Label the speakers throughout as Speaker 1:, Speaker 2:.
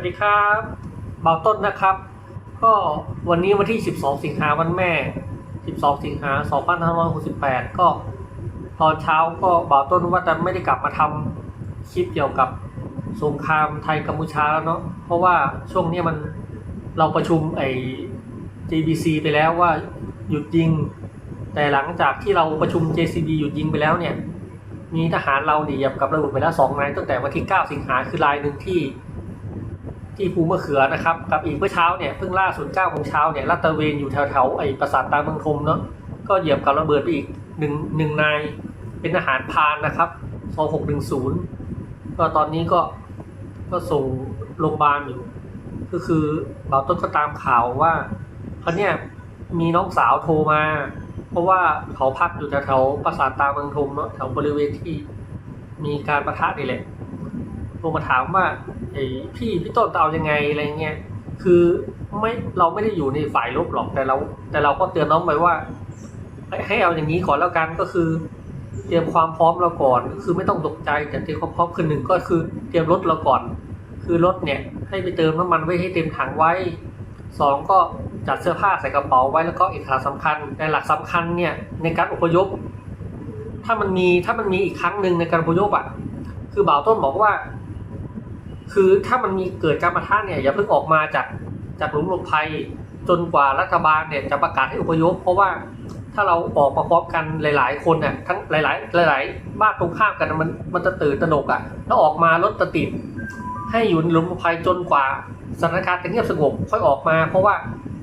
Speaker 1: วัสดีครับเบาต้นนะครับ ก็วันนี้วันที่ 12 สิงหาวันแม่ 12 สิงหา 2568 ก็ตอนเช้าก็เบาต้นว่าจะไม่ได้กลับมาทำคลิปเกี่ยวกับสงครามไทยกัมพูชาแล้วเนาะ เพราะว่าช่วงนี้มันเราประชุมไอ้ JBC ไปแล้วว่าหยุดยิง แต่หลังจากที่เราประชุม JCB หยุดยิงไปแล้วเนี่ย มีทหารเราเนี่ยเหยียบกับระเบิดไปแล้วสองนายตั้งแต่วันที่ 9 สิงหาคือรายหนึ่งที่ ที่ภูมะเขือนะครับกับอีกเมื่อเช้าเนี่ยเพิ่งล่าสุด9โมงเช้าเนี่ยลาดตระเวนอยู่แถวๆไอ้ปราสาทตาเมืองทมเนาะก็เหยียบกับระเบิดไปอีกหนึ่งหนึ่งนายเป็นทหารพานนะครับ2610ก็ตอนนี้ก็ก็ส่งโรงพยาบาลอยู่ ก็คือเบาต้นก็ตามข่าวว่าเขาเนี่ยมีน้องสาวโทรมา เพราะว่าเขาพักอยู่แถวๆปราสาทตาเมืองทมเนาะแถวบริเวณที่มีการประทะนี่แหละ โทรมาถามว่าไอ้พี่พี่ต้นเอายังไงอะไรเงี้ยคือไม่เราไม่ได้อยู่ในฝ่ายลบหรอกแต่เรา แต่เราก็เตือนน้องไปว่า ให้เอาอย่างนี้ก่อนแล้วกันก็คือ เตรียมความพร้อมเราก่อนคือไม่ต้องตกใจแต่เตรียมความพร้อมคือหนึ่งก็คือ เตรียมรถเราก่อน คือรถเนี่ยให้ไปเติมน้ำมันไว้ให้เต็มถังไว้สองก็จัดเสื้อผ้าใส่กระเป๋าไว้แล้วก็อีกหลักสำคัญในหลักสำคัญเนี่ยในการอพยพ ถ้ามันมีถ้ามันมีอีกครั้งหนึ่งในการอพยพอะคือบ่าวต้นบอกว่า คือถ้ามันมีเกิดการประทะเนี่ยอย่าเพิ่งออกมาจากจากหลุมหลบภัยจนกว่ารัฐบาลเนี่ยจะประกาศให้อพยพ เพราะว่าถ้าเราออกมาพร้อมกันหลาย ๆ คนเนี่ยทั้งหลาย ๆ หลาย ๆ บ้านตรงข้ามกันมันมันจะตื่นตระหนกอะแล้วออกมารถจะติดให้อยู่ในหลุมหลบภัยจนกว่าสถานการณ์จะเงียบสงบค่อยออกมา เพราะว่า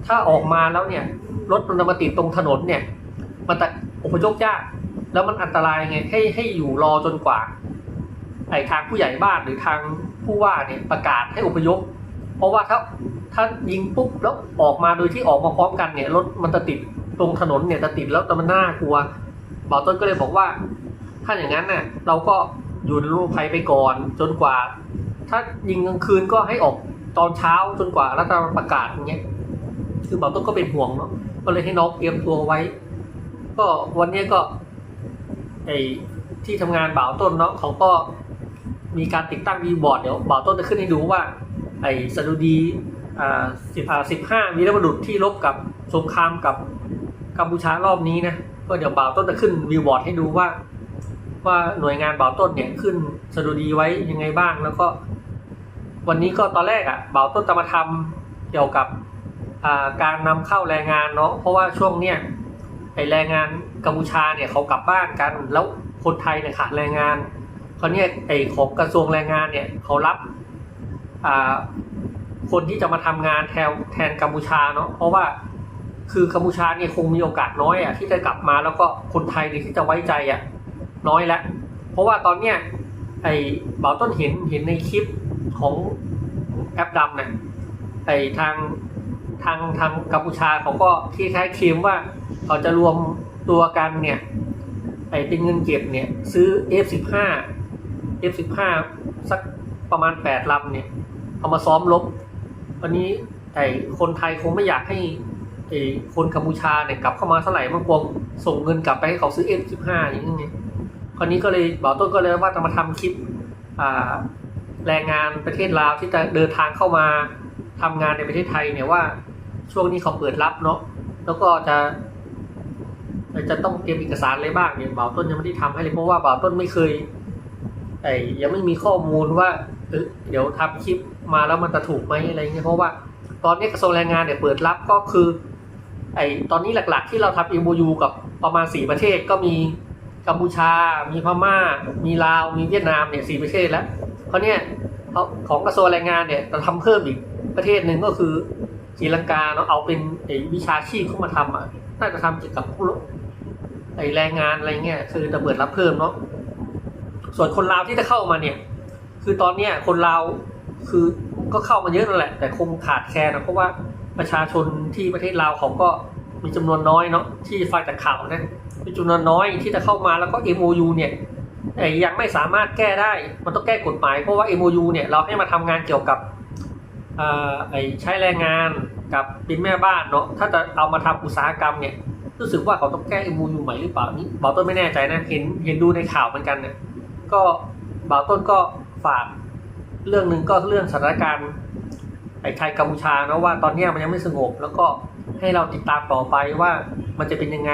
Speaker 1: ถ้าออกมาแล้วเนี่ยรถมันมาติดตรงถนนเนี่ย มันจะอพยพยากแล้วมันอันตรายไงให้ให้อยู่รอจนกว่าไอ้ทางผู้ใหญ่บ้านหรือทาง ผู้ว่าเนี่ยประกาศให้อพยพ เพราะว่าถ้าถ้ายิงปุ๊บแล้วออกมาโดยที่ออกมาพร้อมกันเนี่ยรถมันจะติดตรงถนนเนี่ยจะติดแล้วแต่มันน่ากลัวบ่าวต้นก็เลยบอกว่า ถ้าอย่างนั้นน่ะเราก็อยู่ในรูปภัยไปก่อนจนกว่า ถ้ายิงกลางคืนก็ให้ออกตอนเช้าจนกว่ารัฐบาลประกาศอย่างเงี้ยคือบ่าวต้นก็เป็นห่วงเนาะก็เลยให้น้องเตรียมตัวไว้ ก็วันนี้ก็ไอที่ทำงานบ่าวต้นเนาะเขาก็ มีการติดตั้งวีบอร์ดเดี๋ยวบ่าวต้นจะขึ้นให้ดูว่า ไอ้สดุดีอ่าสิบอ่าสิบห้าวีรบุรุษที่รบกับสงครามกับกัมพูชารอบนี้นะก็เดี๋ยวบ่าวต้นจะขึ้นวีบอร์ดให้ดูว่า ว่าหน่วยงานบ่าวต้นเนี่ยขึ้นสดุดีไว้ยังไงบ้างแล้วก็ วันนี้ก็ตอนแรกอะบ่าวต้นจะมาทำเกี่ยวกับการนำเข้าแรงงานเนาะเพราะว่าช่วงเนี้ยไอแรงงานกัมพูชาเนี่ยเขากลับบ้านกัน แล้วคนไทยเนี่ยขาดแรงงาน เขาเนี่ยไอของกระทรวงแรงงานเนี่ยเขารับคนที่จะมาทำงานแทนแทนกัมพูชาเนาะเพราะว่าคือกัมพูชาเนี่ยคงมีโอกาสน้อยอะที่จะกลับมาแล้วก็คนไทยเนี่ยที่จะไว้ใจอะน้อยแล้ว เพราะว่าตอนเนี้ยไอ้บาวต้นเห็นเห็นในคลิปของแอปดำเนี่ยไอ้ทางทางทางกัมพูชาเขาก็ที่คล้ายเคลมว่าเขาจะรวมตัวกันเนี่ยไอ้เป็นเงินเก็บเนี่ยซื้อ F15 F15 สักประมาณ 8ลำเนี่ย เอามาซ้อมรบวันนี้ไอ้คนไทยคงไม่อยากให้ไอ้คนกัมพูชาเนี่ยกลับเข้ามาเท่าไหร่มันกลัวส่งเงินกลับไปให้เขาซื้อ F15 อย่างนี้ไงคราวนี้ก็เลยบอกต้นก็เลยว่าจะมาทำคลิปอ่าแรงงานประเทศลาวที่จะเดินทางเข้ามาทำงานในประเทศไทยเนี่ยว่าช่วงนี้เขาเปิดรับเนาะแล้วก็จะจะต้องเตรียมเอกสารอะไรบ้างเนี่ยบ่าวต้นยังไม่ได้ทำให้เลยเพราะว่าบ่าวต้นไม่เคย ไอ้ยังไม่มีข้อมูลว่าเออเดี๋ยวทำคลิปมาแล้วมันจะถูกไหมอะไรเงี้ยเพราะว่าตอนนี้กระทรวงแรงงานเนี่ยเปิดรับก็คือ ไอ้ตอนนี้หลักๆ ที่เราทำ MOU กับประมาณสี่ประเทศก็มีกัมพูชา มีพม่า มีลาว มีเวียดนามเนี่ยสี่ประเทศแล้วเขาเนี่ยของกระทรวงแรงงานเนี่ยจะทำเพิ่มอีกประเทศหนึ่งก็คือศรีลังกาเนาะเอาเป็นไอ้วิชาชีพเข้ามาทำอะน่าจะทำเกี่ยวกับพวกไอ้แรงงานอะไรเงี้ยคือจะเปิดรับเพิ่มเนาะ ส่วนคนลาวที่จะเข้ามาเนี่ย คือตอนเนี้ยคนลาวคือก็เข้ามาเยอะนั่นแหละ แต่คงขาดแคลนนะเพราะว่าประชาชนที่ประเทศลาวเขาก็มีจำนวนน้อยเนาะที่ฟังจากข่าวนะมีจำนวนน้อยที่จะเข้ามาแล้วก็ MOU เนี่ยไอ้ยังไม่สามารถแก้ได้มันต้องแก้กฎหมายเพราะว่า MOU เนี่ยเราให้มาทำงานเกี่ยวกับไอ้ใช้แรงงานกับเป็นแม่บ้านเนาะถ้าจะเอามาทำอุตสาหกรรมเนี่ยรู้สึกว่าเขาต้องแก้ MOU ใหม่หรือเปล่านี่บ่าต้นไม่แน่ใจนะเห็นเห็นดูในข่าวเหมือนกันเนี่ย ก็บ่าวต้นก็ฝากเรื่องหนึ่งก็เรื่องสถานการณ์ไอ้ไทยกัมพูชาเนาะว่าตอนนี้มันยังไม่สงบ แล้วก็ให้เราติดตามต่อไปว่ามันจะเป็นยังไง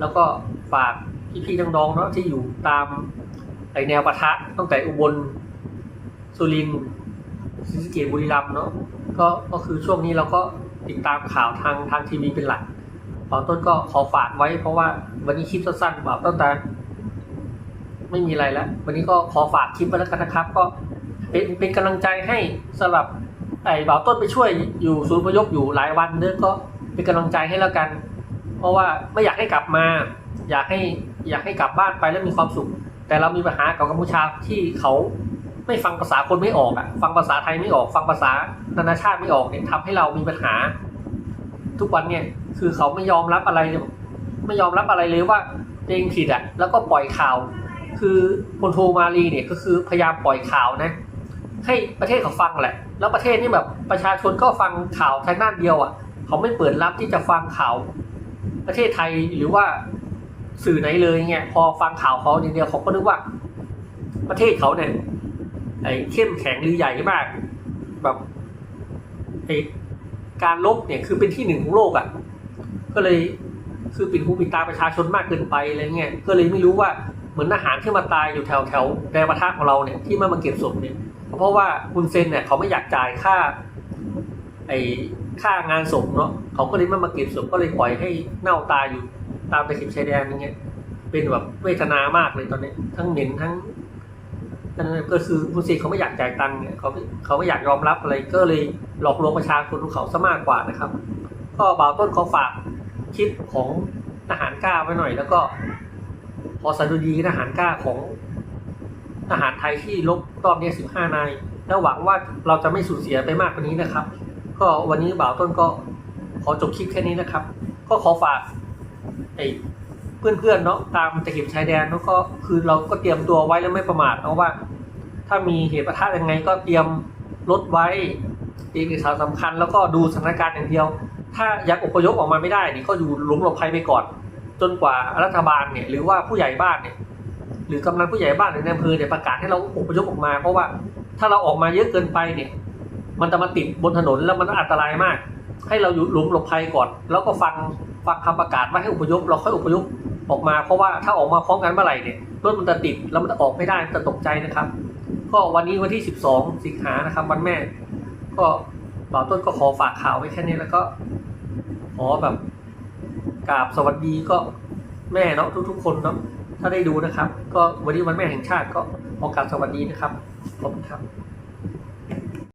Speaker 1: แล้วก็ฝากพี่ๆน้องๆเนาะที่อยู่ตามไอแนวปะทะตั้งแต่อุบลสุรินทร์ศรีสะเกษบุรีรัมย์เนาะก็ก็คือช่วงนี้เราก็ติดตามข่าวทางทางทีวีเป็นหลักตอนต้นก็ขอฝากไว้เพราะว่าวันนี้คลิปสั้นๆแบบตั้งแต่ ไม่มีอะไรแล้ว วันนี้ก็ขอฝากคลิปไว้แล้วกันนะครับ ก็เป็นเป็นกำลังใจให้สำหรับไอ้บ่าวต้นไปช่วยอยู่ศูนย์พยพอยู่หลายวันเนื้อก็เป็นกำลังใจให้แล้วกัน เพราะว่าไม่อยากให้กลับมา อยากให้อยากให้กลับบ้านไปแล้วมีความสุข แต่เรามีปัญหากับกัมพูชาที่เขาไม่ฟังภาษาคนไม่ออกอะฟังภาษาไทยไม่ออก ฟังภาษานานาชาติไม่ออกเนี่ยทำให้เรามีปัญหา ทุกวันเนี่ยคือเขาไม่ยอมรับอะไร ไม่ยอมรับอะไรเลยว่าตัวเองผิดอะแล้วก็ปล่อยข่าว คือพลโทมาลีเนี่ยก็คือพยายามปล่อยข่าวนะ ให้ประเทศเขาฟังแหละ แล้วประเทศนี่แบบประชาชนก็ฟังข่าวทางด้านเดียวอะ เขาไม่เปิดรับที่จะฟังข่าว ประเทศไทยหรือว่าสื่อไหนเลยเงี้ยพอฟังข่าวเขาเดียวเขาก็นึกว่า ประเทศเขาเนี่ยไอ้เข้มแข็งหรือใหญ่มาก แบบไอ้การลบเนี่ยคือเป็นที่หนึ่งของโลกอะ ก็เลยคือปิดหูปิดตาประชาชนมากเกินไปอะไรเงี้ยก็เลยไม่รู้ว่า มือนทหารที่มาตายอยู่แถวแถวแดนปะทะของเราเนี่ยที่มามาเก็บศพเนี่ยเพราะว่าคุณเซนเนี่ยเขาไม่อยากจ่ายค่า ไอ้ค่างานศพเนาะเขาก็เลยไม่มาเก็บศพก็เลยปล่อยให้เน่าตายอยู่ตามตะเข็บชายแดนอย่างเงี้ยเป็นแบบเวทนามากเลยตอนนี้ ทั้งเหม็นทั้งนั่นก็คือคุณเซนเขาไม่อยากจ่ายตังค์เนี่ยเขาเขาไม่อยากยอมรับอะไรก็เลยหลอกลวงประชาชนของเขาซะมากกว่านะครับ ก็บ่าวต้นเขอฝากคลิปของทหารกล้าไว้หน่อย แล้วก็ ขอสดุดีทหารกล้าของทหารไทยที่ลบรอบนี้15นาย แล้วหวังว่าเราจะไม่สูญเสียไปมากกว่านี้นะครับ ก็วันนี้บ่าวต้นก็ขอจบคลิปแค่นี้นะครับ ก็ขอฝากไอ้เพื่อนๆเนาะตามตะเข็บชายแดนแล้วก็คือเราก็เตรียมตัวไว้แล้วไม่ประมาทเอาว่า ถ้ามีเหตุประทะยังไงก็เตรียมรถไว้เตรียมเอกสารสำคัญ แล้วก็ดูสถานการณ์อย่างเดียว ถ้ายังอพยพออกมาไม่ได้นี่ก็อยู่หลุมหลบภัยไปก่อน จนกว่ารัฐบาลเนี่ยหรือว่าผู้ใหญ่บ้านเนี่ยหรือกำนันผู้ใหญ่บ้านหรือในอำเภอเนี่ยประกาศให้เราอพยพออกมา เพราะว่าถ้าเราออกมาเยอะเกินไปเนี่ยมันจะมาติดบนถนนแล้วมันอันตรายมาก ให้เราอยู่หลุมหลบภัยก่อน แล้วก็ฟังฟังคำประกาศว่าให้อพยพเราค่อยอพยพออกมา เพราะว่าถ้าออกมาพร้อมกันเมื่อไหร่เนี่ยรถมันจะติดแล้วมันจะออกไม่ได้จะตกใจนะครับ ก็วันนี้วันที่ 12 สิงหานะครับวันแม่ ก็บ่าวต้นก็ขอฝากข่าวไว้แค่นี้แล้วก็ขอแบบ กราบสวัสดีก็แม่เนาะทุก ๆ คนเนาะถ้าได้ดูนะครับ ก็วันนี้วันแม่แห่งชาติก็ขอกราบสวัสดีนะครับขอบคุณครับ